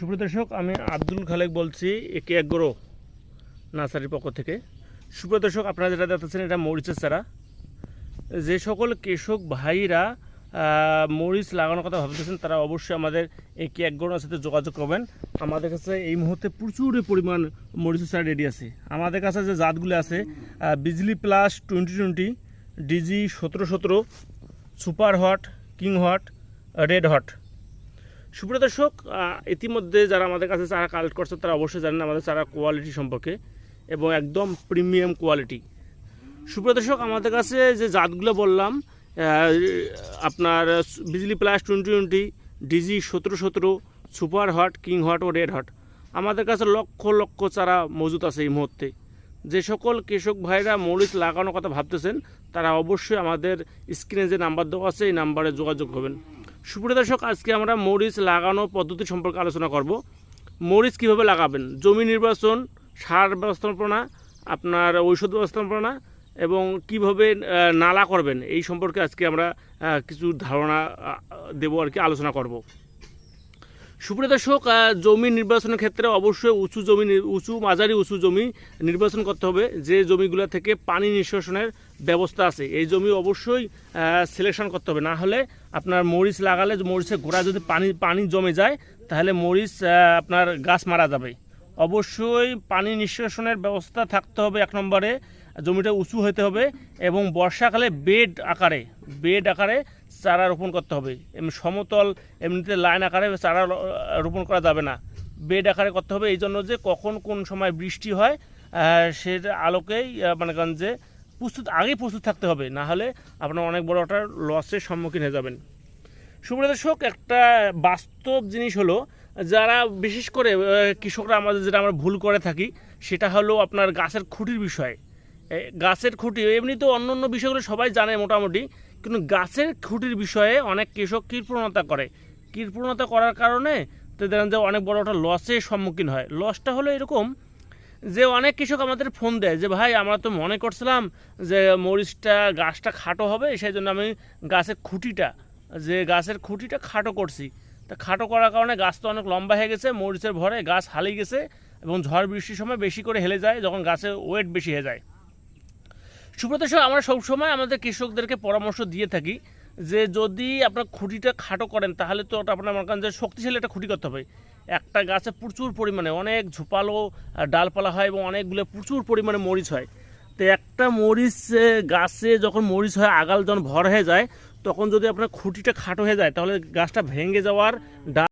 সুপ্রদর্শক, আমি আব্দুল খালেক বলছি, একে এগ্রো নার্সারির পক্ষ থেকে। সুপ্রদর্শক, আপনারা যেটা দেখতেছেন, এটা মরিচের চারা। যে সকল কৃষক ভাইরা মরিচ লাগানোর কথা ভাবতেছেন, তারা অবশ্যই আমাদের এই কেকগোড়ার সাথে যোগাযোগ করবেন। আমাদের কাছে এই মুহূর্তে প্রচুর পরিমাণ মরিচের চারা রেডি আছে। আমাদের কাছে যে জাতগুলো আছে Bijli plus twenty twenty, D G সতেরো সতেরো, super hot, king hot, red hot. সুপ্রিয় দর্শক ইতিমধ্যে যারা আমাদের কাছে চারা কালেক্ট করছে তারা অবশ্যই জানেন আমাদের চারা কোয়ালিটি সম্পর্কে এবং একদম প্রিমিয়াম কোয়ালিটি সুপ্রিয় দর্শক, আমাদের কাছে যে জাতগুলো বললাম আপনার Bijli plus twenty twenty D G সতেরো সতেরো সুপার হট কিং হট ও রেড হট আমাদের কাছে লক্ষ লক্ষ চারা মজুত আছে এই মুহূর্তে। যে সকল কৃষক ভাইরা মরিচ লাগানোর কথা ভাবতেছেন, তারা অবশ্যই আমাদের স্ক্রিনে যে নাম্বার দেওয়া আছে, এই নাম্বারে যোগাযোগ করবেন। সুপ্রিয় দর্শক, আজকে আমরা মরিচ লাগানো পদ্ধতি সম্পর্কে আলোচনা করব। মরিচ কীভাবে লাগাবেন? জমি নির্বাচন, সার ব্যবস্থাপনা, আপনার ঔষধ ব্যবস্থাপনা এবং কীভাবে নালা করবেন, এই সম্পর্কে আজকে আমরা কিছু ধারণা দেব আর কি, আলোচনা করব। সুপ্রিয় দর্শক জমি নির্বাচনের ক্ষেত্রে অবশ্যই উঁচু জমি উঁচু, মাঝারি উঁচু জমি নির্বাচন করতে হবে। যে জমিগুলো থেকে পানি নিষ্কাশনের ব্যবস্থা আছে, এই জমি অবশ্যই সিলেকশন করতে হবে। না হলে আপনার মরিচ লাগালে, মরিচের গোড়া যদি পানি পানি জমে যায়, তাহলে মরিচ আপনার গাছ মারা যাবে। অবশ্যই পানি নিষ্কাশনের ব্যবস্থা থাকতে হবে এক নম্বরে। জমিটা উঁচু হতে হবে এবং বর্ষাকালে বেড আকারে বেড আকারে চারা রোপণ করতে হবে। এমনি সমতল, এমনিতে লাইন আকারে চারা রোপণ করা যাবে না। বেড আকারে করতে হবে এই জন্য যে কখন কোন সময় বৃষ্টি হয় সেটা আলোকেই মানে কারণ যে প্রস্তুত, আগেই প্রস্তুত থাকতে হবে। না হলে আপনার অনেক বড় একটা লসের সম্মুখীন হয়ে যাবেন। সুপ্রিয় দর্শক, একটা বাস্তব জিনিস হলো, যারা বিশেষ করে কৃষকরা আমাদের যেটা আমরা ভুল করে থাকি, সেটা হলো আপনার গাছের খুঁটির বিষয়। গাছের খুঁটি, এমনি তো অন্য অন্য বিষয়গুলো সবাই জানে মোটামুটি, কিন্তু গাছের খুঁটির বিষয়ে অনেক কৃষক কৃপণতা করে। কৃপণতা করার কারণে তো দেখেন যে অনেক বড় একটা লসের সম্মুখীন হয়। লসটা হলো এরকম যে অনেক কৃষক আমাদের ফোন দেয় যে, ভাই, আমরা তো মনে করছিলাম যে মরিচটা, গাছটা খাটো হবে, সেই জন্য আমি গাছের খুঁটিটা, যে গাছের খুঁটিটা খাটো করছি। তা খাটো করার কারণে গাছ তো অনেক লম্বা হয়ে গেছে, মরিচের ভরে গাছ হালিয়ে গেছে এবং ঝড় বৃষ্টির সময় বেশি করে হেলে যায়, যখন গাছের ওয়েট বেশি হয়ে যায়। সুব্রত স্যার আমরা সবসময় আমাদের কৃষকদেরকে পরামর্শ দিয়ে থাকি যে যদি আপনার খুঁটিটা খাটো করেন, তাহলে তো আপনার মনে করেন যে শক্তিশালী একটা খুঁটি করতে হবে। একটা গাছে প্রচুর পরিমাণে, অনেক ঝোপালো ডালপালা হয় এবং অনেকগুলো প্রচুর পরিমাণে মরিচ হয়। তো একটা মরিচ গাছে যখন মরিচ হয়, আগাল যখন ভর হয়ে যায়, তখন যদি আপনার খুঁটিটা খাটো হয়ে যায়, তাহলে গাছটা ভেঙে যাওয়ার ডাল